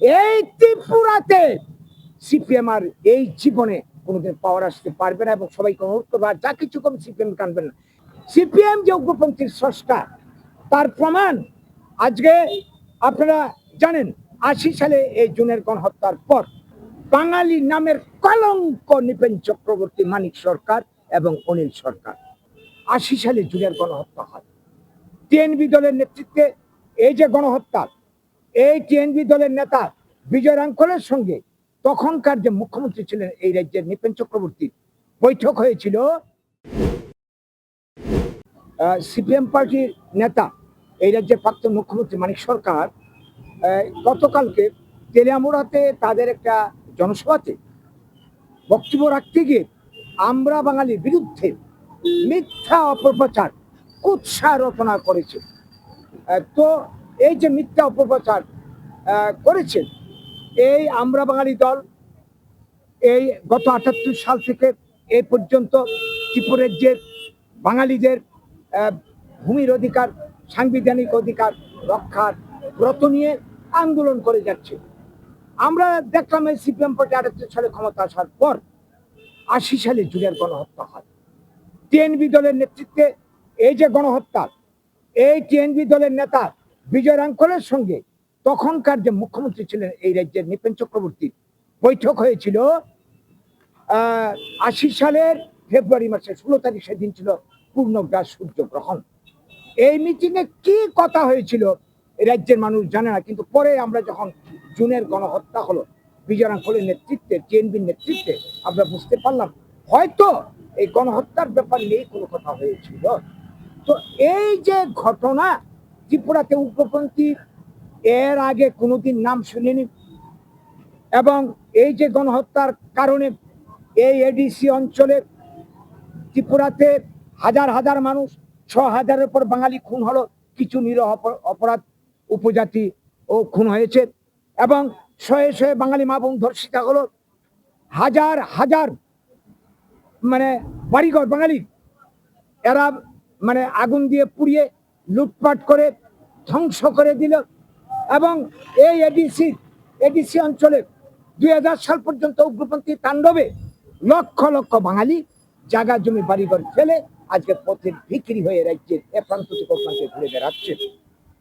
এই ত্রিপুরাতে সিপিএম আর এই জীবনে কোনোদিন পাওয়ার আসতে পারবে না এবং সবাইকে অনুরোধ করব, আর যা কিছু করবে সিপিএম কানবেন না। সিপিএম যে উগ্রপন্থীর স্রষ্টা, তার প্রমাণ আজকে আপনারা জানেন, আশি সালে এই জুনের গণহত্যার পর বাঙালি নামের কলঙ্ক নিপেন চক্রবর্তী মানিক সরকার এবং অনিল সরকার। আশি সালে জুনের গণহত্যা হয়। টিএনবি দলের নেতৃত্বে এই যে গণহত্যা এই টিএনবি দলের নেতা বিজয় রাঙ্কলের সঙ্গে তখনকার যে মুখ্যমন্ত্রী ছিলেন এই রাজ্যের নিপেন চক্রবর্তী বৈঠক হয়েছিল সিপিএম পার্টির নেতা এই রাজ্যের প্রাক্তন মুখ্যমন্ত্রী মানিক সরকার গতকালকে তেলিয়ামুড়াতে তাদের একটা জনসভাতে বক্তব্য রাখতে গিয়ে আমরা বাঙালির বিরুদ্ধে মিথ্যা অপপ্রচার, কুৎসা রচনা করেছে। তো এই যে মিথ্যা অপপ্রচার আহ, করেছেন এই আমরা বাঙালি দল এই গত আটাত্তর সাল থেকে এই পর্যন্ত ত্রিপুরের যে বাঙালিদের ভূমির অধিকার সাংবিধানিক অধিকার রক্ষার ব্রত নিয়ে আন্দোলন করে যাচ্ছে। আমরা দেখলাম এই সিপিএম পার্টি আটাত্তর সালে ক্ষমতা আসার পর আশি সালে জুনের গণহত্যা হয়। টিএনবি দলের নেতৃত্বে এই যে গণহত্যা এই টিএনবি দলের নেতা বিজয় রাঙ্কলের সঙ্গে তখনকার যে মুখ্যমন্ত্রী ছিলেন এই রাজ্যের নিপেন চক্রবর্তী বৈঠক হয়েছিল আশি সালের ফেব্রুয়ারি মাসের ষোলো তারিখ সেদিন ছিল পূর্ণগ্রাস সূর্যগ্রহণ। এই মিটিংয়ে কি কথা হয়েছিল রাজ্যের মানুষ জানে না, কিন্তু পরে আমরা যখন জুনের গণহত্যা হলো, বিজয় রাঙ্কলের নেতৃত্বে, টিএনবির নেতৃত্বে আমরা বুঝতে পারলাম, হয়তো এই গণহত্যার ব্যাপার নিয়ে কোনো কথা হয়েছিল। তো এই যে ঘটনা ত্রিপুরাতে উগ্রপন্থী এর আগে কোনোদিন নাম শুনিনি। এবং এই যে গণহত্যার কারণে এই এডিসি অঞ্চলে ত্রিপুরাতে হাজার হাজার মানুষ ছ হাজারের পর বাঙালি খুন হলো, কিছু নিরহ অপ- অপরাধ উপজাতি ও খুন হয়েছে। এবং শয়ে শয়ে বাঙালি মা বোন ধর্ষিতা হলো, হাজার হাজার মানে বাড়িঘর বাঙালি এরা মানে আগুন দিয়ে পুড়িয়ে লুটপাট করে ধ্বংস করে দিল। এবং এই এডিসি এডিসি অঞ্চলে দুই হাজার সাল পর্যন্ত উগ্রপন্থী তাণ্ডবে লক্ষ লক্ষ বাঙালি জায়গা জমি বাড়িঘর ফেলে আজকে পথের বিক্রি হয়ে রাজ্যের এ প্রান্ত থেকে প্রান্তে ঘুরে বেড়াচ্ছে।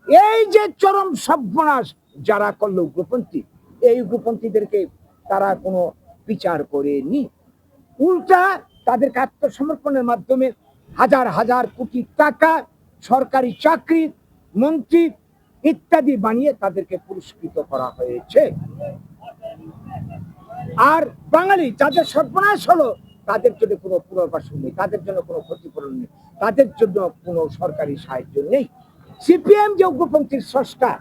এই যে চরম সর্বনাশ যারা করল উগ্রপন্থী, এই উগ্রপন্থীদেরকে তারা কোনো বিচার করেনি। উল্টা তাদেরকে আত্মসমর্পণের মাধ্যমে হাজার হাজার কোটি টাকা সরকারি চাকরি মন্ত্রী ইত্যাদি বানিয়ে তাদেরকে পুরস্কৃত করা হয়েছে। আর বাঙালি যাদের সর্বনাশ হলো, তাদের জন্য কোনো পুনর্বাসন নেই, তাদের জন্য কোনো ক্ষতিপূরণ নেই, তাদের জন্য কোনো সরকারি সাহায্য নেই। সিপিএম যে উগ্রপন্থীর স্রষ্টা,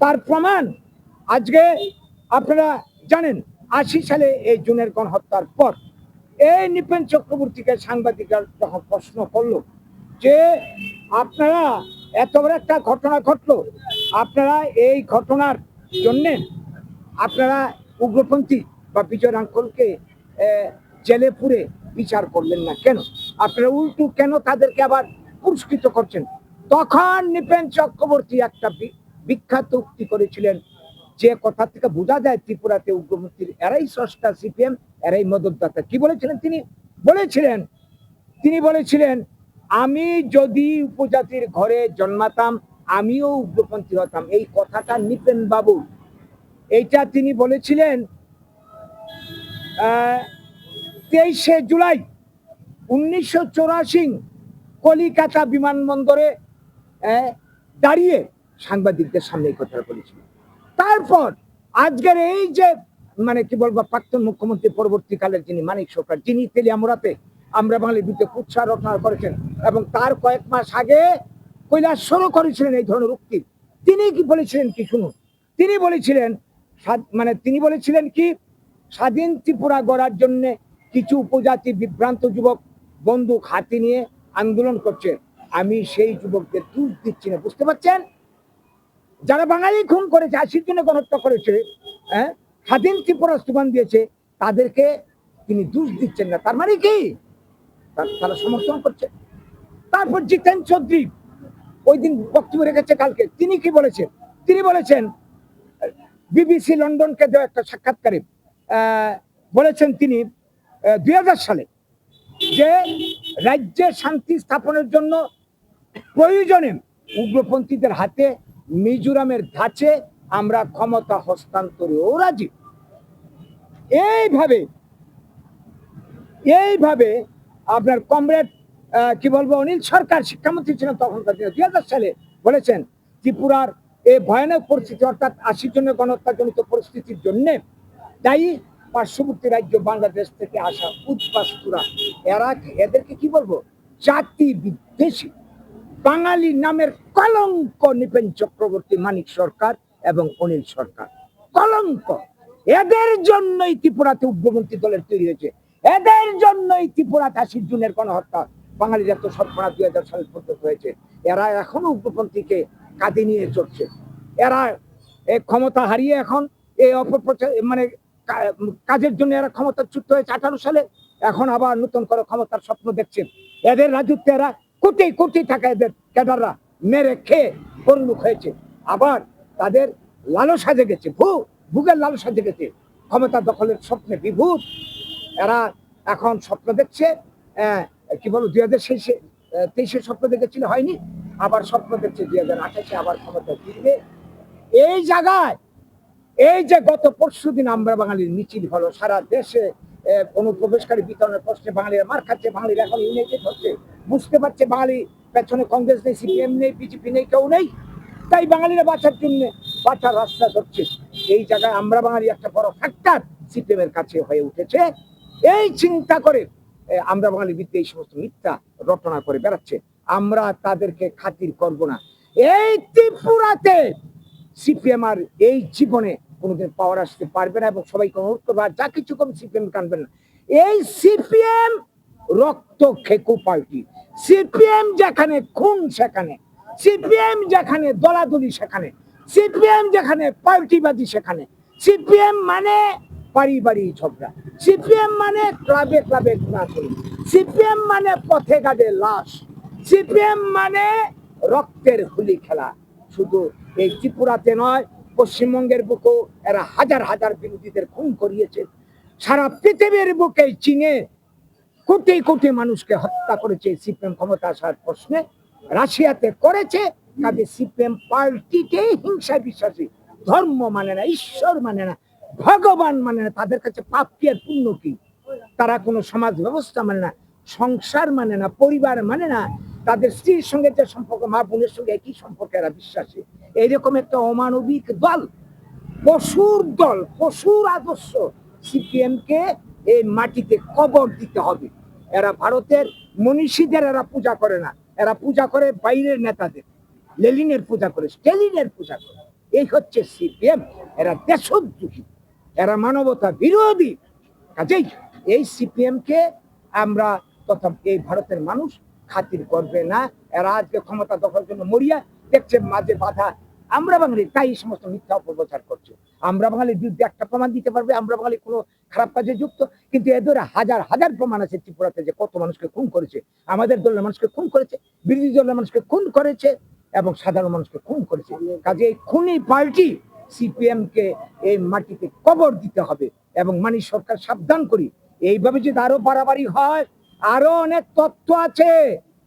তার প্রমাণ আজকে আপনারা জানেন, আশি সালে এই জুনের গণহত্যার পর এই নিপেন চক্রবর্তীকে সাংবাদিকরা যখন প্রশ্ন করল যে আপনারা এত বড় একটা ঘটনা ঘটলো। আপনারা এই ঘটনার জন্যে আপনারা উগ্রপন্থী বা বিজয় রাঙ্কলকে জেলে পুরে বিচার করলেন না কেন? আপনারা উল্টু কেন তাদেরকে আবার পুরস্কৃত করছেন? তখন নিপেন চক্রবর্তী একটা বিখ্যাত উক্তি করেছিলেন যে কথা থেকে বোঝা যায় ত্রিপুরাতে উগ্রপন্থীর এরাই স্রষ্টা, সিপিএম, এরাই মদতদাতা। কি বলেছিলেন তিনি? বলেছিলেন তিনি বলেছিলেন আমি যদি উপজাতির ঘরে জন্মাতাম, আমিও উগ্রপন্থী হতাম। এই কথাটা নিপেন বাবু। এইটা তিনি বলেছিলেন তেইশে জুলাই উনিশশো চৌরাশি কলিকাতা বিমানবন্দরে দাঁড়িয়ে সাংবাদিকদের সামনে এই কথাটা বলেছিলেন। তারপর আজকের এই যে মানে কি বলব, প্রাক্তন মুখ্যমন্ত্রী পরবর্তীকালের যিনি মানিক সরকার, যিনি তেলিয়ামুড়াতে আমরা বাঙালির বিরুদ্ধে কুৎসা রচনা করেছেন এবং তার কয়েক মাস আগে কৈলাস শুরু করেছিলেন এই ধরনের উক্তি। তিনি কি বলেছিলেন কি শুনুন। তিনি বলেছিলেন মানে তিনি বলেছিলেন কি, স্বাধীন ত্রিপুরা গড়ার জন্য কিছু উপজাতি বিভ্রান্ত যুবক বন্দুক হাতে নিয়ে আন্দোলন করছে। আমি সেই যুবকদের দোষ দিচ্ছি না, বুঝতে পারছেন? যারা বাঙালি খুন করেছে, আশির জন্য গণহত্যা করেছে হ্যাঁ স্বাধীন ত্রিপুরা স্লোগান দিয়েছে, তাদেরকে তিনি দোষ দিচ্ছেন না। তার মানে কি? তারা সমর্থন করছে। তারপর জিতেন চৌধুরী। ওই দিন বক্তব্য রেখেছে কালকে। তিনি কি বলেছেন? তিনি বলেছেন, বিবিসি লন্ডনকে দেওয়া একটা সাক্ষাৎকারে বলেছেন তিনি দুই সালে যে রাজ্যে শান্তি স্থাপনের জন্য প্রয়োজনে উগ্রপন্থীদের হাতে মিজোরামের ধাঁচে আমরা ক্ষমতা হস্তান্তরেও রাজি। এইভাবে এইভাবে আপনার কমরেড কি বলব, অনিল সরকার শিক্ষামন্ত্রী ছিলেন তখনকার দিনে দুই হাজার সালে বলেছেন ত্রিপুরার এই ভয়ানক পরিস্থিতি, অর্থাৎ আশির জন্য গণহত্যাজনিত পরিস্থিতির জন্য দায়ী পার্শ্ববর্তী রাজ্য বাংলাদেশ থেকে আসা উদ্বাস্তুরা এরা এদেরকে কি বলব? জাতি বিদ্বেষী। বাঙালি নামের কলঙ্ক নিপেন চক্রবর্তী মানিক সরকার এবং অনিল সরকার। কলঙ্ক। এদের জন্যই ত্রিপুরাতে উগ্রপন্থী দলের তৈরি হয়েছে। এদের জন্যই ত্রিপুরাতে আশির জুনের গণহত্যা। বাঙালির এত সৎপনা দুই হাজার সাল পর্যন্ত হয়েছে। এরা এখনও উগ্রপন্থীকে কাঁদে নিয়ে চলছে। এরা ক্ষমতা হারিয়ে এখন এই অপপ্রচার মানে কাজের জন্য এরা ক্ষমতাচ্যুত হয়েছে আঠারো সালে। এখন আবার নতুন করে ক্ষমতার স্বপ্ন দেখছে। এদের রাজত্বে এরা কোটি কোটি টাকা এদের ক্যাডাররা মেরে খেয়ে পরিণত হয়েছে। আবার তাদের লালসা জেগেছে, ভূ, ভূগের লালসা জেগেছে। ক্ষমতা দখলের স্বপ্নে বিভূত এরা এখন স্বপ্ন দেখছে আহ, কি বলব দুই হাজার শেষে তেইশে স্বপ্ন দেখেছিল হয়নি আবার স্বপ্ন দেখছে দুই হাজার আঠাশে আবার ক্ষমতা ফিরবে। এই জায়গায় এই যে গত পরশু দিন আমরা বাঙালির মিছিল হলো সারা দেশে অনুপ্রবেশকারী বিতরণের প্রশ্নে বাঙালিরা মার খাচ্ছে বাঙালিরা এখন ইউনাইটেড হচ্ছে। বুঝতে পারছে বাঙালি পেছনে কংগ্রেস নেই সিপিএম নেই বিজেপি নেই কেউ নেই। তাই বাঙালিরা বাঁচার জন্য বাঁচার রাস্তা ধরছে। এই জায়গায় আমরা বাঙালি একটা বড় ফ্যাক্টর সিপিএম এর কাছে হয়ে উঠেছে। এই চিন্তা করে আমরা বাঙালি বিদ্যে এই সমস্ত মিথ্যা রটনা করে বেড়াচ্ছে। আমরা তাদেরকে খাতির করব না। এই ত্রিপুরাতে সিপিএম আর এই জীবনে কোনোদিন পাওয়ার আসতে পারবে না এবং অনুরোধ করব, আর যা কিছু করবে সিপিএম কানবেন না। এই সিপিএম রক্ত খেকু পার্টি সিপিএম যেখানে, খুন সেখানে। সিপিএম যেখানে, দলাদলি সেখানে। সিপিএম যেখানে পার্টিবাদী সেখানে। সিপিএম মানে পারিবারিক ঝগড়া। সিপিএম মানে ক্লাবে ক্লাবে ঘোরাঘুরি সিপিএম মানে পথে ঘাটে লাশ। সিপিএম মানে রক্তের হোলি খেলা। শুধু এই ত্রিপুরাতে নয়, পশ্চিমবঙ্গের বুকেও এরা হাজার হাজার বিরোধীদের খুন করিয়েছে। সারা পৃথিবীর বুকে চীনে কোটি কোটি মানুষকে হত্যা করেছে সিপিএম ক্ষমতা আসার প্রশ্নে। রাশিয়াতে করেছে কাজে সিপিএম পার্টিকে হিংসায় বিশ্বাসী, ধর্ম মানে না, ঈশ্বর মানে না। ভগবান মানে না, তাদের কাছে পাপ কি আর পুণ্য কি? তারা কোনো সমাজ ব্যবস্থা মানে না, সংসার মানে না, পরিবার মানে না, তাদের স্ত্রীর সঙ্গে যে সম্পর্ক, মা বোনের সঙ্গে একই সম্পর্কে এরা বিশ্বাসী। এইরকম একটা অমানবিক দল, পশুর দল, পশুর আদর্শ সিপিএম কে এই মাটিতে কবর দিতে হবে। এরা ভারতের মনীষীদের এরা পূজা করে না, এরা পূজা করে বাইরের নেতাদের। লেলিনের পূজা করে, স্টেলিনের পূজা করে। এই হচ্ছে সিপিএম, এরা দেশদ্রোহী। এরা মানবতা বিরোধী। কাজেই এই সিপিএম কে আমরা তথা এই ভারতের মানুষ খাতির করবে না। এরা আজকে ক্ষমতা দখলের জন্য মরিয়া, দেখছে মাঝে বাধা। আমরা বাঙালি, তাই সমস্ত মিথ্যা অপপ্রচার করছে। আমরা বাঙালির বিরুদ্ধে একটা প্রমাণ দিতে পারবে, আমরা বাঙালি কোনো খারাপ কাজে যুক্ত। কিন্তু এদের হাজার হাজার প্রমাণ আছে ত্রিপুরাতে যে কত মানুষকে খুন করেছে। আমাদের দলের মানুষকে খুন করেছে, বিরোধী দলের মানুষকে খুন করেছে এবং সাধারণ মানুষকে খুন করেছে। কাজে এই খুনি পার্টি সিপিএম কে এই মাটিতে কবর দিতে হবে এবং মানি সরকার সাবধান করি। এইভাবে যদি আরও বাড়াবাড়ি হয়, আরও অনেক তথ্য আছে,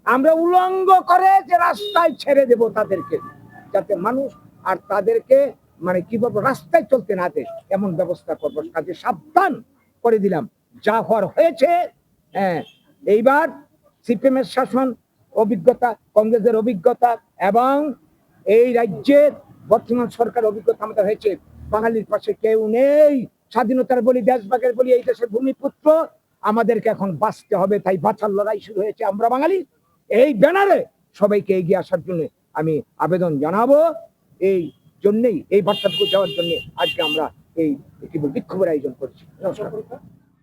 আমরা উলঙ্গ করে যে রাস্তায় ছেড়ে দেব তাদেরকে, যাতে মানুষ আর তাদেরকে মানে কি বলব, রাস্তায় চলতে না দেয়। এমন ব্যবস্থা করব কাজে সাবধান করে দিলাম। যা হওয়ার হয়েছে হ্যাঁ এইবার সিপিএম এর শাসন অভিজ্ঞতা, কংগ্রেসের অভিজ্ঞতা এবং এই রাজ্যের বর্তমান সরকার অভিজ্ঞতা আমাদের হয়েছে, বাঙালির পাশে কেউ নেই। স্বাধীনতার বলি, দেশভাগের বলি, এই দেশের ভূমিপুত্র। আমাদেরকে এখন বাঁচতে হবে, তাই বাঁচার লড়াই শুরু হয়েছে আমরা বাঙালি। এই ব্যানারে সবাইকে এগিয়ে আসার জন্য আমি আবেদন জানাব। এই জন্যই, এই বার্তাটুকু দেওয়ার জন্য আজকে আমরা এই বিক্ষোভের আয়োজন করছি। নমস্কার।